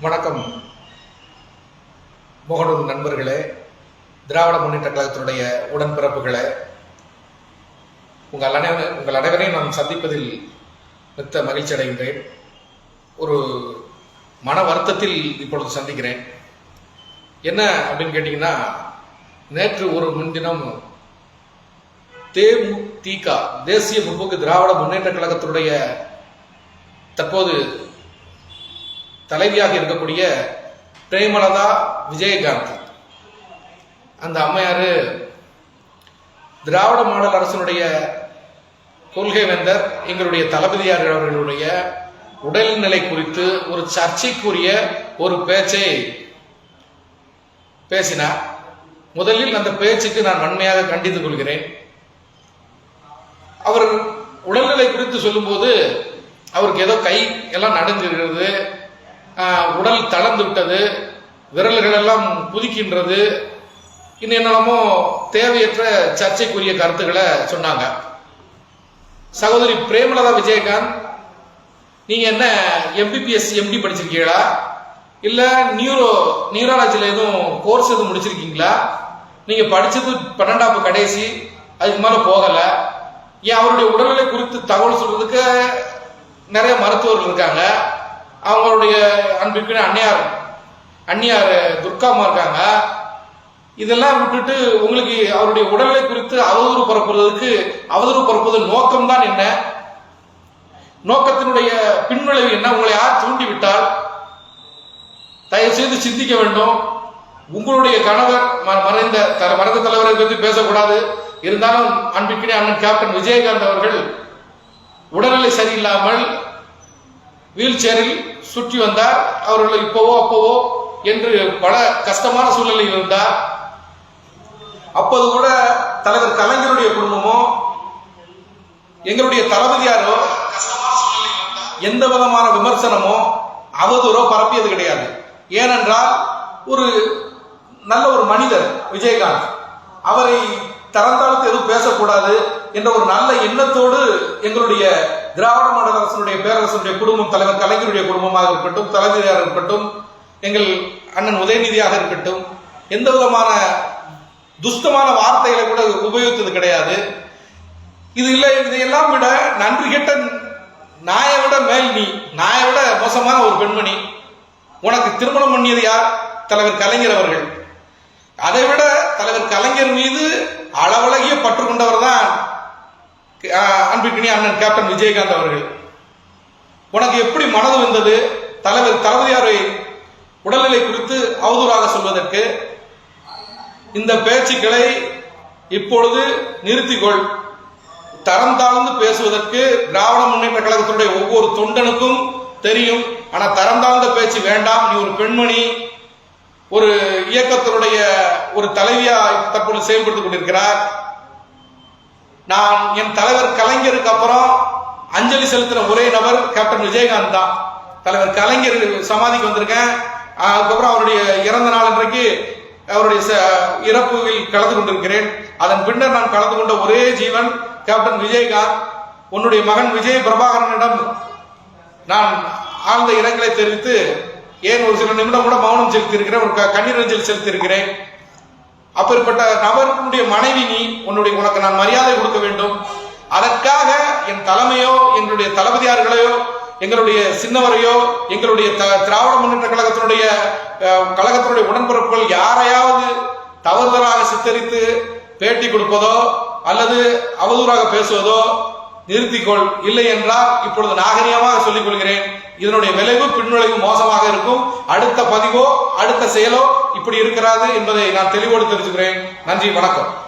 வணக்கம். முகநூல் நண்பர்களே திராவிட முன்னேற்ற கழகத்தினுடைய உடன்பிறப்புகளே உங்கள் அனைவரும் உங்கள் அனைவரையும் நான் சந்திப்பதில் மிக்க மகிழ்ச்சி அடைகின்றேன். ஒரு மன வருத்தத்தில் இப்பொழுது சந்திக்கிறேன். என்ன அப்படின்னு கேட்டிங்கன்னா நேற்று ஒரு முன்தினம் தேமுதிக தேசிய முற்போக்கு திராவிட முன்னேற்ற கழகத்தினுடைய தற்போது தலைவியாக இருக்கக்கூடிய பிரேமலதா விஜயகாந்த். அந்த அம்மையார் திராவிட மாடல் அரசனுடைய கொள்கை வேந்தர் எங்களுடைய தளபதியார் அவர்களுடைய உடல்நிலை குறித்து ஒரு சர்ச்சைக்குரிய ஒரு பேச்சை பேசினார். முதலில் அந்த பேச்சுக்கு நான் வன்மையாக கண்டித்துக் கொள்கிறேன். அவர் உடல்நிலை குறித்து சொல்லும்போது அவருக்கு ஏதோ கை எல்லாம் நடுங்குகிறது. உடல் தளர்ந்து விட்டது விரல்கள் எல்லாம் புதிக்கின்றது. இன்னும் என்னெல்லாமோ தேவையற்ற சர்ச்சைக்குரிய கருத்துக்களை சொன்னாங்க. சகோதரி பிரேமலதா விஜயகாந்த் நீங்க என்ன எம்பிபிஎஸ் எம்டி படிச்சிருக்கீங்களா? இல்ல நியூரோ நியூராலஜில எதுவும் கோர்ஸ் எதுவும் முடிச்சிருக்கீங்களா? நீங்க படிச்சது பன்னெண்டாவது கடைசி அதுக்கு மேல போகல. ஏன் அவருடைய உடல்நிலை குறித்து தகவல் சொல்றதுக்கு நிறைய மருத்துவர்கள் இருக்காங்க. அவங்களுடைய அன்பிற்கு அன்னையார் அன்னியார் துர்காமா இருக்காங்க. இதெல்லாம் விட்டுட்டு உங்களுக்கு அவருடைய உடல்நிலை குறித்து அவதூறு பரப்புறதுக்கு அவதூறு பரப்புவது நோக்கம்தான் என்ன? நோக்கத்தினுடைய பின்விளைவு என்ன? உங்களை யார் தூண்டிவிட்டால்? தயவு செய்து சிந்திக்க வேண்டும். உங்களுடைய கணவர் ம- மறைந்த த- மறைந்த தலைவரை பற்றி பேசக்கூடாது. இருந்தாலும் அன்பிற்கினே அண்ணன் கேப்டன் விஜயகாந்த் அவர்கள் உடல்நிலை சரியில்லாமல் வீல் சேரில் சுற்றி வந்தார். அவர்கள் இப்போவோ அப்போவோ என்று பல கஷ்டமான சூழ்நிலையில் இருந்தார். அப்போது கூட தலைவர் கலைஞருடைய குடும்பமோ எங்களுடைய தளபதியாரோ எந்த விதமான விமர்சனமோ அவதூறோ பரப்பியது கிடையாது. ஏனென்றால் ஒரு நல்ல ஒரு மனிதர் விஜயகாந்த். அவரை தரந்தாழ்த்து எதுவும் பேசக்கூடாது என்ற ஒரு நல்ல எண்ணத்தோடு எங்களுடைய திராவிட மாடல் அரசனுடைய பேரரசனுடைய குடும்பம் தலைவர் கலைஞருடைய குடும்பமாக இருக்கட்டும் தளபதியாக இருக்கட்டும் எங்கள் அண்ணன் உதயநிதியாக இருக்கட்டும் எந்த விதமான துஷ்டமான வார்த்தைகளை கூட உபயோகித்தது கிடையாது. இது இல்லை இதையெல்லாம் விட நன்றி கெட்ட நாயை விட மேல் நீ நாயை விட மோசமான ஒரு பெண்மணி. உனக்கு திருமணம் பண்ணியது யார்? தலைவர் கலைஞர் அவர்கள். அதை விட தலைவர் கலைஞர் மீது அளவழகிய பற்று கொண்டவர் தான் அன்பிற்கினி அண்ணன் கேப்டன் விஜயகாந்த் அவர்கள். உனக்கு எப்படி மனது வந்தது? தலைவர் தளபதியாரை உடல்நிலை குறித்து அவதூறாக சொல்வதற்கு இந்த பேச்சுக்களை இப்பொழுது நிறுத்திக்கொள். தரம் தாழ்ந்து பேசுவதற்கு திராவிட முன்னேற்ற கழகத்தினுடைய ஒவ்வொரு தொண்டனுக்கும் தெரியும். ஆனா தரம் தாழ்ந்த பேச்சு வேண்டாம். நீ ஒரு பெண்மணி ஒரு இயக்கத்தினுடைய ஒரு தலைவியா தற்பொழுது செயல்பட்டுக் கொண்டிருக்கிறார். நான் என் தலைவர் கலைஞருக்கு அப்புறம் அஞ்சலி செலுத்தின ஒரே நபர் கேப்டன் விஜயகாந்த் தான். தலைவர் கலைஞர் சமாதிக்கு வந்திருக்கேன். அதுக்கப்புறம் அவருடைய இறந்த நாள் இன்றைக்கு அவருடைய ச- இறப்புவில் கலந்து கொண்டிருக்கிறேன். அதன் பின்னர் நான் கலந்து கொண்ட ஒரே ஜீவன் கேப்டன் விஜயகாந்த். உன்னுடைய மகன் விஜய் பிரபாகரனிடம் நான் ஆழ்ந்த இரங்கலை தெரிவித்து ஏன் ஒரு சில நிமிடம் கூட மௌனம் செலுத்தியிருக்கிறேன் ஒரு க- கண்ணீர் அஞ்சலி செலுத்தியிருக்கிறேன். அப்பேற்பட்ட நபருடைய மனைவி நீ உன்னுடைய உனக்கு நான் மரியாதை கொடுக்க வேண்டும். அதற்காக என் தலைமையோ எங்களுடைய தளபதியார்களையோ எங்களுடைய சின்னவரையோ எங்களுடைய த- திராவிட முன்னேற்ற கழகத்தினுடைய கழகத்தினுடைய உடன்பிறப்புகள் யாரையாவது தவறுதலாக சித்தரித்து பேட்டி கொடுப்பதோ அல்லது அவதூறாக பேசுவதோ நிறுத்திக்கொள். இல்லை என்றால் இப்பொழுது நாகரிகமாக சொல்லிக் கொள்கிறேன் இதனுடைய விளைவு பின்விளைவு மோசமாக இருக்கும். அடுத்த பதிவோ அடுத்த செயலோ இப்படி இருக்கிறாது என்பதை நான் தெளிவோடு தெரிஞ்சுக்கிறேன். நன்றி வணக்கம்.